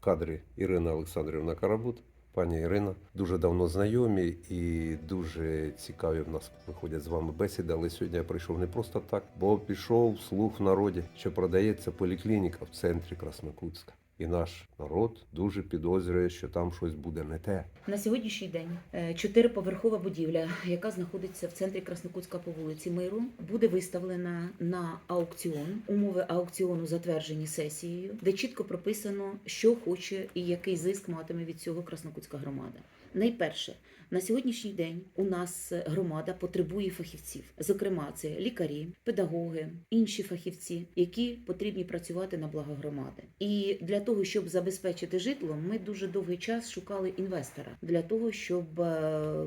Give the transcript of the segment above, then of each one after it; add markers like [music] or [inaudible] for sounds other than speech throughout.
кадрі Ірина Олександрівна Карабут. Пані Ірина, дуже давно знайомі і дуже цікаві в нас виходять з вами бесіди. Але сьогодні я прийшов не просто так, бо пішов слух в народі, що продається поліклініка в центрі Краснокутська. І наш народ дуже підозрює, що там щось буде не те. На сьогоднішній день е, чотириповерхова будівля, яка знаходиться в центрі Краснокутська по вулиці Миру, буде виставлена на аукціон. Умови аукціону затверджені сесією, де чітко прописано, що хоче і який зиск матиме від цього Краснокутська громада. Найперше, на сьогоднішній день у нас громада потребує фахівців. Зокрема, це лікарі, педагоги, інші фахівці, які потрібні працювати на благо громади. І для того, щоб забезпечити житло, ми дуже довгий час шукали інвестора для того, щоб е,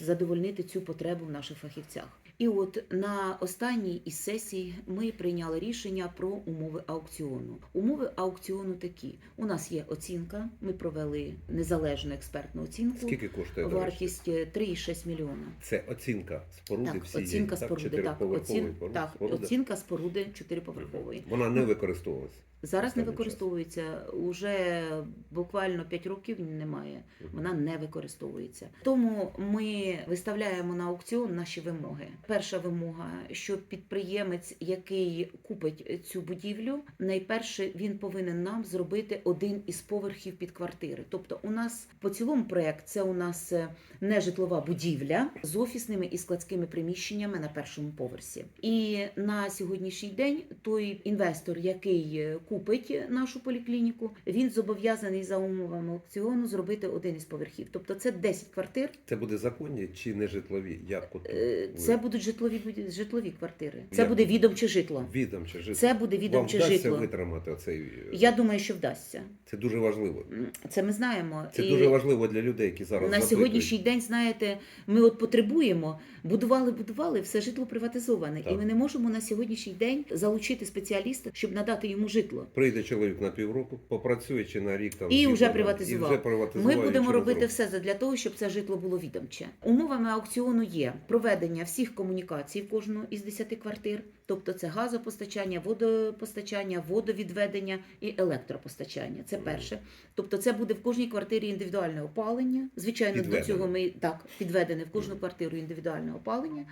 задовольнити цю потребу в наших фахівцях. І от на останній із сесій ми прийняли рішення про умови аукціону. Умови аукціону такі: у нас є оцінка. Ми провели незалежну експертну оцінку. Скільки коштує речі? Вартість е, 3,6 мільйона. Це оцінка споруди Так, всієї, оцінка споруди. Так, оцін... споруди- так, споруди? оцінка споруди чотириповерхової. Вона не використовувалась. Зараз не використовується уже буквально 5 років немає. Вона не використовується. Тому ми виставляємо на аукціон наші вимоги. Перша вимога, що підприємець, який купить цю будівлю, найперше він повинен нам зробити один із поверхів під квартири. Тобто, у нас по цілому проект це у нас е, нежитлова будівля з офісними і складськими приміщеннями на першому поверсі. І на сьогоднішній день той інвестор, який е, купить нашу поліклініку, він зобов'язаний за умовами аукціону зробити один із поверхів. Тобто це 10 квартир. Це буде законні чи не житлові? Як от Е, ви- Це будуть житлові житлові квартири. Це Як? буде відомче житло. відомче житло? Це буде Вам відомче вдасться житло. витримати оцей. е, Я думаю, що вдасться. Це дуже важливо. Це ми знаємо. Це І- дуже важливо для людей, які зараз На запитують. сьогоднішній день, знаєте, ми от потребуємо, будували, будували, все житло приватизоване. Так. І ми не можемо на сьогоднішній день залучити спеціаліста, щоб надати йому житло. Прийде чоловік на півроку, попрацює чи на рік там І вже там, приватизував. І вже приватизував, Ми будемо робити рок. все для того, щоб це житло було відомче. Умовами аукціону є проведення всіх комунікацій в кожну із 10 квартир, тобто це газопостачання, водопостачання, водовідведення і електропостачання. Це перше. Тобто, це буде в кожній квартирі індивідуальне опалення. Звичайно, Підведене. до цього ми так підведене в кожну квартиру індивідуальне опалення.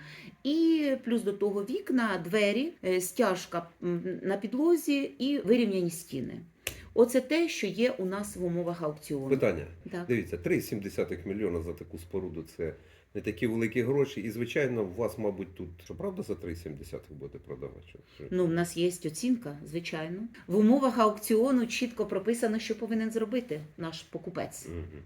І плюс до того вікна, двері, е, стяжка на підлозі і вирівняні стіни. Оце те, що є у нас в умовах аукціону. Питання. Так. Дивіться, 3,7 мільйона за таку споруду це не такі великі гроші. І, звичайно, у вас, мабуть, тут що правда за 3,7 буде продавати? Що- що- Ну, в нас є оцінка, звичайно. В умовах аукціону чітко прописано, що повинен зробити наш покупець. Мгм.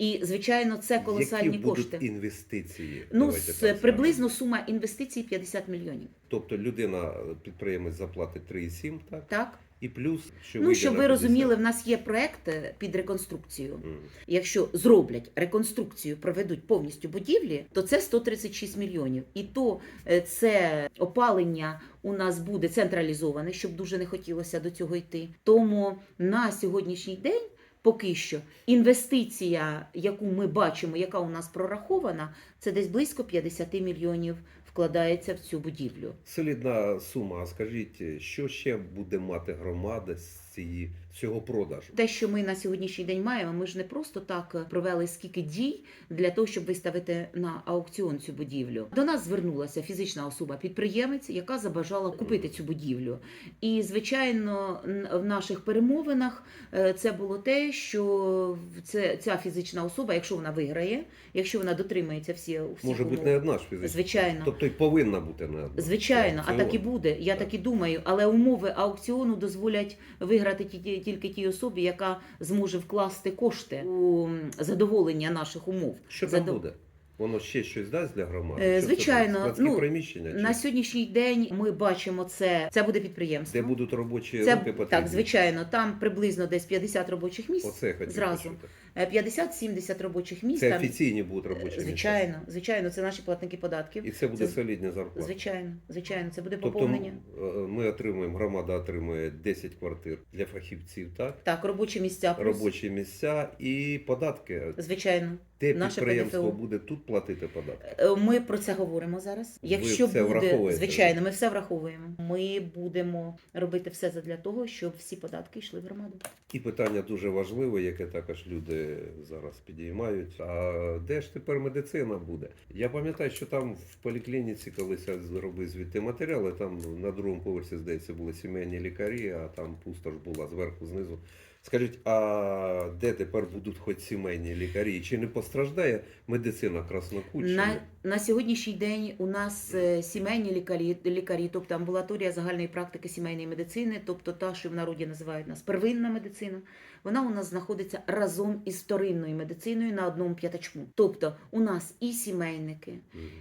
І, звичайно, це колосальні Які будуть кошти. інвестиції? Ну, Давайте з- приблизно сума інвестицій 50 мільйонів. Тобто людина, підприємець заплатить 3,7, так? Так? І плюс, що Ну, щоб ви 50. розуміли, в нас є проект е, під реконструкцію. Мгм. Якщо зроблять реконструкцію, проведуть повністю будівлі, то це 136 мільйонів. І то е, це опалення у нас буде централізоване, щоб дуже не хотілося до цього йти. Тому на сьогоднішній день. Поки що інвестиція, яку ми бачимо, яка у нас прорахована, це десь близько 50 мільйонів вкладається в цю будівлю. Солідна сума. А скажіть, що ще буде мати громада з цієї цього продажу? Те, що ми на сьогоднішній день маємо, ми ж не просто так провели скільки дій для того, щоб виставити на аукціон цю будівлю. До нас звернулася фізична особа, підприємець, яка забажала купити цю будівлю. І звичайно, в наших перемовинах е, це було те, що це ця фізична особа, якщо вона виграє, якщо вона дотримується всі всіх Може бути не одна ж фізична. звичайно. Тобто й повинна бути не одна. Звичайно, а так і буде. Я Так. так і думаю. Але умови аукціону дозволять виграти ті- ті- тільки тій особі, яка зможе вкласти кошти у задоволення наших умов. Що там Задов- буде? Воно ще щось дасть для громади? Е, це звичайно, ну, приміщення? На сьогоднішній день ми бачимо це. Це буде підприємство. Де будуть робочі це, руки потрібні? так, звичайно, там приблизно десь 50 робочих місць. Оце я хотів зразу. почути. Е, 50-70 робочих місць. Це там. офіційні будуть робочі місця? Звичайно, звичайно, це наші платники податків. І це буде Це- солідна зарплата. Звичайно, звичайно, це буде Тобто поповнення. е, ми отримуємо, громада отримує 10 квартир для фахівців, так? Так, робочі місця плюс. Робочі місця і податки. Звичайно. Те Наше підприємство ПДФО. буде тут платити податки. Е, Ми про це говоримо зараз. Якщо все буде враховуєте? звичайно, ми все враховуємо. Ми будемо робити все для того, щоб всі податки йшли в громаду. І питання дуже важливе, яке також люди зараз підіймають. А де ж тепер медицина буде? Я пам'ятаю, що там в поліклініці, колись я зробив звідти матеріали, там на другому поверсі, здається, були сімейні лікарі, а там пустош була зверху, знизу. Скажіть, а де тепер будуть хоч сімейні лікарі? Чи не постраждає медицина Краснокутщини? На, на сьогоднішній день у нас е, сімейні лікарі, лікарі, тобто амбулаторія загальної практики сімейної медицини, тобто та, що в народі називають нас первинна медицина, вона у нас знаходиться разом із вторинною медициною на одному п'ятачку. Тобто у нас і сімейники,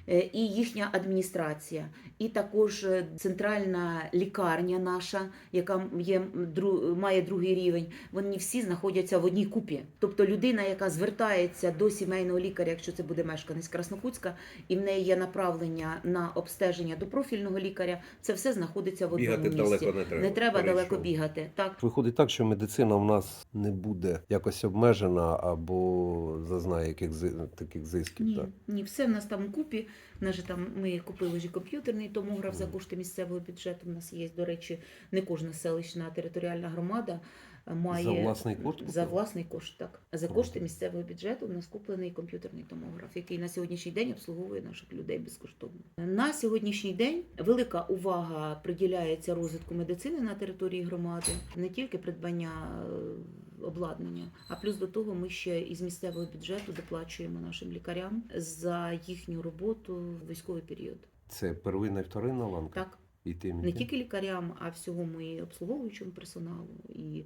Е, і їхня адміністрація, і також е, центральна лікарня наша, яка є має другий рівень. Вони всі знаходяться в одній купі. Тобто людина, яка звертається до сімейного лікаря, якщо це буде мешканець Краснокутська, і в неї є направлення на обстеження до профільного лікаря, це все знаходиться в одному Бігати місці. далеко не треба. Не треба далеко бігати. Так Виходить так, що медицина в нас не буде якось обмежена або зазнає яких таких зисків. Ні, Так? ні, все в нас там у купі. В нас же там ми купили ж комп'ютерний томограф за кошти місцевого бюджету. У нас є, до речі, не кожна селищна територіальна громада має За власний кошт За власний кошт, так. За кошти місцевого бюджету у нас куплений комп'ютерний томограф, який на сьогоднішній день обслуговує наших людей безкоштовно. На сьогоднішній день велика увага приділяється розвитку медицини на території громади, не тільки придбання е, обладнання, а плюс до того ми ще із місцевого бюджету доплачуємо нашим лікарям за їхню роботу в військовий період. Це первинна і вторинна ланка? Так, І тим, і не тільки лікарям, а всьому і обслуговуючому персоналу, і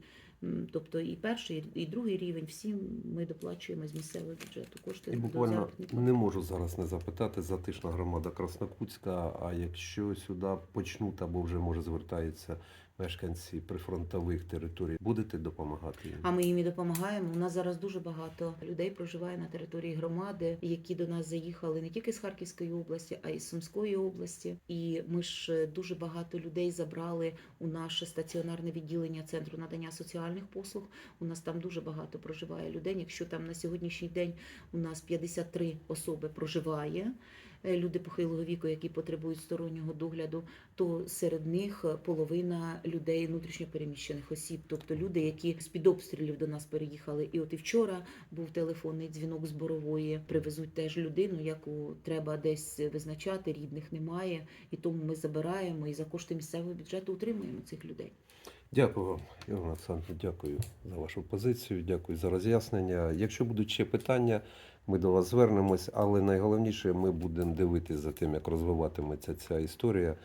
тобто і перший, і другий рівень. Всі ми доплачуємо з місцевого бюджету кошти І буквально не можу зараз не запитати затишна громада Краснокутська. А якщо сюди почнуть або вже може звертаються мешканці прифронтових територій, будете допомагати їм? А ми їм і допомагаємо. У нас зараз дуже багато людей проживає на території громади, які до нас заїхали не тільки з Харківської області, а й з Сумської області. І ми ж е, дуже багато людей забрали у наше стаціонарне відділення центру надання соціальних послуг. У нас там дуже багато проживає людей. Якщо там на сьогоднішній день у нас 53 особи проживає. Е, Люди похилого віку, які потребують стороннього догляду, то серед них е, половина людей внутрішньопереміщених осіб, тобто люди, які з під обстрілів до нас переїхали. І от і вчора був телефонний дзвінок з борової. Привезуть теж людину, яку треба десь визначати. Рідних немає, і тому ми забираємо і за кошти місцевого бюджету утримуємо цих людей. Дякую вам, Ігор Олександрович, дякую за вашу позицію, дякую за роз'яснення. Якщо будуть ще питання, ми до вас звернемось, але найголовніше, ми будемо дивитися за тим, як розвиватиметься ця історія.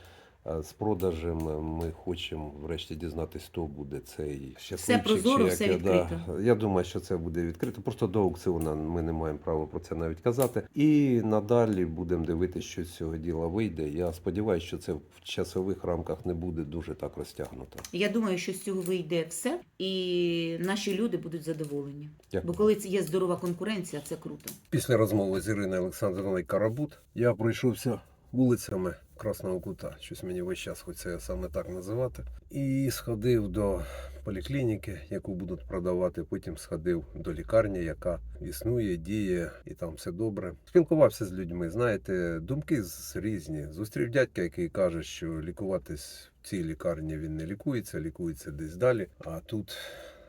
А З продажем ми хочемо врешті дізнатися, хто буде цей щасливчик. прозоро, чи все як я- відкрито. Я думаю, що це буде відкрито. Просто до аукціону ми не маємо права про це навіть казати. І надалі будемо дивитися, що з цього діла вийде. Я сподіваюся, що це в часових рамках не буде дуже так розтягнуто. Я думаю, що з цього вийде все, і наші люди будуть задоволені. Дякую. Бо коли це є здорова конкуренція, це круто. Після розмови з Іриною Олександровною Карабут я пройшовся вулицями Красного Кута. Щось мені весь час хочеться саме так називати. І сходив до поліклініки, яку будуть продавати. Потім сходив до лікарні, яка існує, діє, і там все добре. Спілкувався з людьми. Знаєте, думки різні. Зустрів дядька, який каже, що лікуватись в цій лікарні він не лікується, лікується десь далі. А тут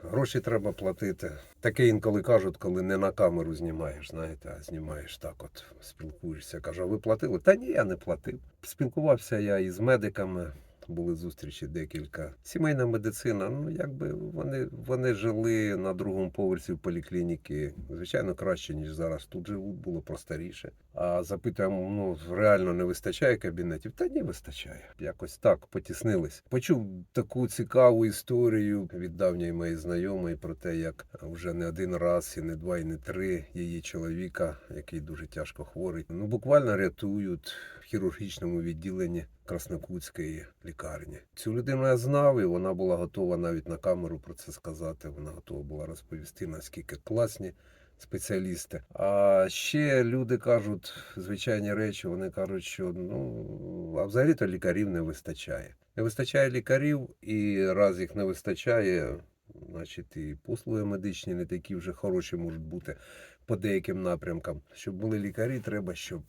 Гроші треба платити. Таке інколи кажуть, коли не на камеру знімаєш, знаєте, а знімаєш так, от спілкуєшся. Кажу, ви платили? Та ні, я не платив. Спілкувався я із медиками. Були зустрічі декілька. Сімейна медицина, ну якби вони, вони жили на другому поверсі в поліклініки, звичайно, краще, ніж зараз тут живуть, було просторіше. А запитуємо, ну реально не вистачає кабінетів? Та ні, вистачає. Якось так потіснились. Почув таку цікаву історію від давньої моєї знайомої про те, як вже не один раз, і не два, і не три її чоловіка, який дуже тяжко хворий, ну буквально рятують в хірургічному відділенні Краснокутської лікарні. Цю людину я знав, і вона була готова навіть на камеру про це сказати. Вона готова була розповісти, наскільки класні спеціалісти. А ще люди кажуть звичайні речі. Вони кажуть, що ну а взагалі-то лікарів не вистачає. Не вистачає лікарів, і раз їх не вистачає, значить, і послуги медичні не такі вже хороші можуть бути по деяким напрямкам. Щоб були лікарі, треба, щоб,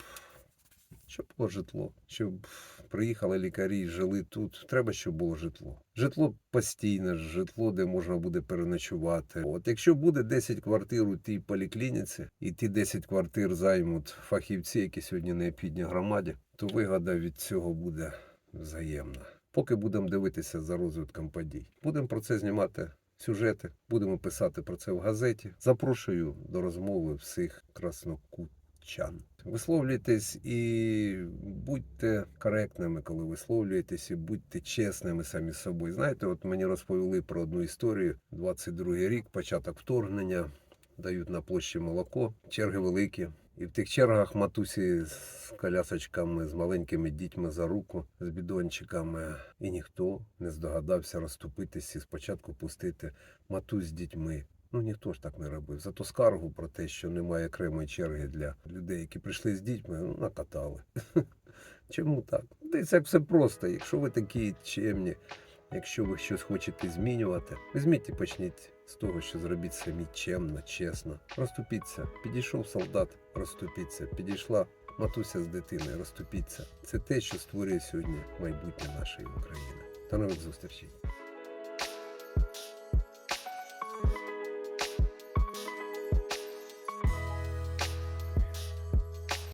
щоб було житло, щоб приїхали лікарі жили тут. Треба, щоб було житло. Житло постійне, житло, де можна буде переночувати. От якщо буде 10 квартир у тій поліклініці, і ті 10 квартир займуть фахівці, які сьогодні необхідні громаді, то вигода від цього буде взаємна. Поки будемо дивитися за розвитком подій, будемо про це знімати сюжети, будемо писати про це в газеті. Запрошую до розмови всіх краснокутчан. Висловлюйтесь і будьте коректними, коли висловлюєтесь, і будьте чесними самі з собою. Знаєте, от мені розповіли про одну історію. 22-й рік, початок вторгнення, дають на площі молоко, черги великі. І в тих чергах матусі з колясочками, з маленькими дітьми за руку, з бідончиками, і ніхто не здогадався розступитися і спочатку пустити матусь з дітьми. Ну ніхто ж так не робив. Зато скаргу про те, що немає окремої черги для людей, які прийшли з дітьми, ну, накатали. [laughs] Чому так? Десь як все просто. Якщо ви такі чемні, якщо ви щось хочете змінювати, візьміть і почніть з того, що зробіть самі чемно, чесно. Розступіться. Підійшов солдат, розступіться. Підійшла матуся з дитиною, розступіться. Це те, що створює сьогодні майбутнє нашої України. До нових зустрічей.